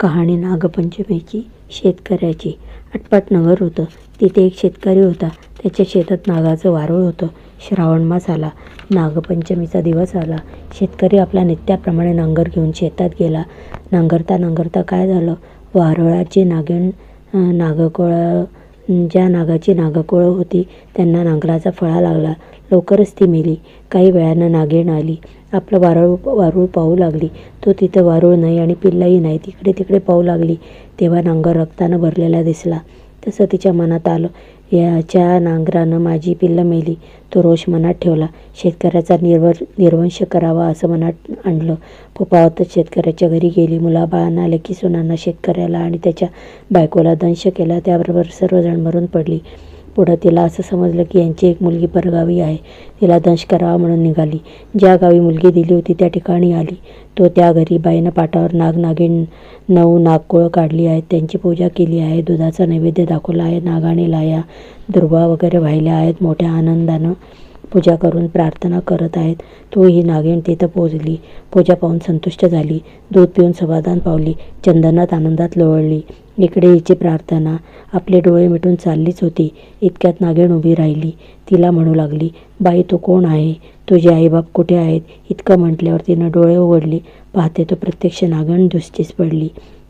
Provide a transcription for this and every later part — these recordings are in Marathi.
कहाणी नागपंचमीची शेतकऱ्याची. आटपाट नगर होतं. तिथे एक शेतकरी होता. त्याच्या शेतात नागाचं वारूळ होतं. श्रावण मास आला. नागपंचमीचा दिवस आला. शेतकरी आपल्या नित्याप्रमाणे नांगर घेऊन शेतात गेला. नांगरता नांगरता काय झालं? वारुळाची नागिण नागकोळा नागकोळं ज्या नागाची नागाकुळं होती त्यांना नांगराचा फळा लागला. लवकरच ती मेली. काही वेळानं नागेण आली आपलं वारूळ वारूळ पाहू लागली. तो तिथं वारूळ नाही आणि पिल्लाही नाही. तिकडे तिकडे पाहू लागली. तेव्हा नांगर रक्तानं भरलेला दिसला. तसं तिच्या मनात आलं. याच्या नांगरानं माझी पिल्लं मेली. तो रोष मनात ठेवला. शेतकऱ्याचा निर्वर निर्वंश करावा असं मनात आणलं. पोपावतच शेतकऱ्याच्या घरी गेली. मुलाबाळांना लेकी सुनांना शेतकऱ्याला आणि त्याच्या बायकोला दंश केला. त्याबरोबर सर्वजण मरून पडली. पुढं तिला असं समजलं की यांची एक मुलगी परगावी आहे. तिला दंश करावा म्हणून निघाली. ज्या गावी मुलगी दिली होती त्या ठिकाणी आली. तो त्या घरी बाईनं पाटावर नाग नऊ नागकोळं काढली आहेत. त्यांची पूजा केली आहे. दुधाचा नैवेद्य दाखवला आहे. नागाने लाया दुर्वा वगैरे वाहिल्या आहेत. मोठ्या आनंदानं पूजा करून प्रार्थना करत आहेत. तो ही नागिण तिथं पोचली पूजा पाहून संतुष्ट झाली. दूध पिऊन समाधान पावली. चंदनात आनंदात लोळली. इकडे हिची प्रार्थना. आपले डोळे मिटून चाललीच होती. इतक्यात नागिण उभी राहिली. तिला म्हणू लागली बाई तू कोण आहे? तुझे आईबाप कुठे आहेत? इतकं म्हटल्यावर तिनं डोळे उघडले. पाहते तो प्रत्यक्ष नागिण दृष्टीस पडली.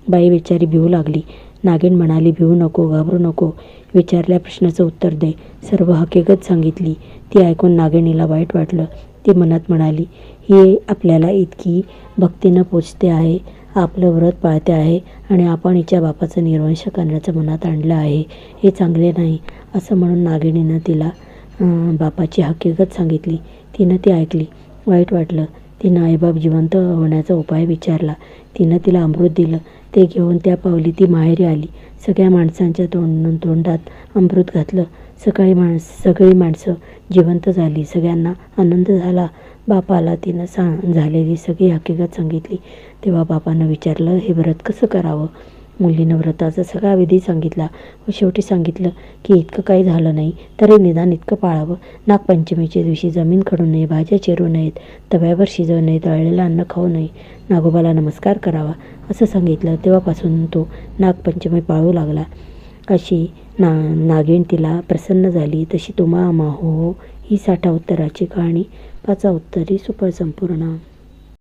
बाई बिचारी भिवू लागली. नागिण म्हणाली भिवू नको घाबरू नको विचारल्या प्रश्नाचं उत्तर दे. सर्व हकीकत सांगितली. ती ऐकून नागिणीला वाईट वाटलं. ती मनात म्हणाली ही आपल्याला इतकी भक्तीनं पोचते आहे. आपलं व्रत पाळते आहे. आणि आपण हिच्या बापाचं निर्वंश करण्याचं मनात आणलं आहे. हे चांगले नाही. असं म्हणून नागिणीनं तिला बापाची हकीकत सांगितली. तिनं ती ऐकली. वाईट वाटलं. तिनं आईबाप जिवंत होण्याचा उपाय विचारला. तिनं तिला अमृत दिलं. ते घेऊन त्या पावली ती माहेरी आली. सगळ्या माणसांच्या तोंड तोंडात अमृत घातलं. सकाळी माणस सगळी माणसं जिवंत झाली. सगळ्यांना आनंद झाला. बापाला तिनं सांग झालेली सगळी हकीकत सांगितली. तेव्हा बापानं विचारलं हे व्रत कसं करावं? मुलीनं व्रताचा सगळा विधी सांगितला व शेवटी सांगितलं की इतकं काही झालं नाही तरी निदान इतकं पाळावं. नागपंचमीच्या दिवशी जमीन खडू नये भाज्या चिरू नयेत तव्यावर शिजवू नये तळलेलं अन्न खाऊ नये. नागोबाला नमस्कार करावा असं सांगितलं. तेव्हापासून तो नागपंचमी पाळू लागला. अशी ना नागिण तिला प्रसन्न झाली. तशी तुम्हा माहो ही साठा उत्तराची कहाणी. पाचा उत्तरी सुपर संपूर्ण.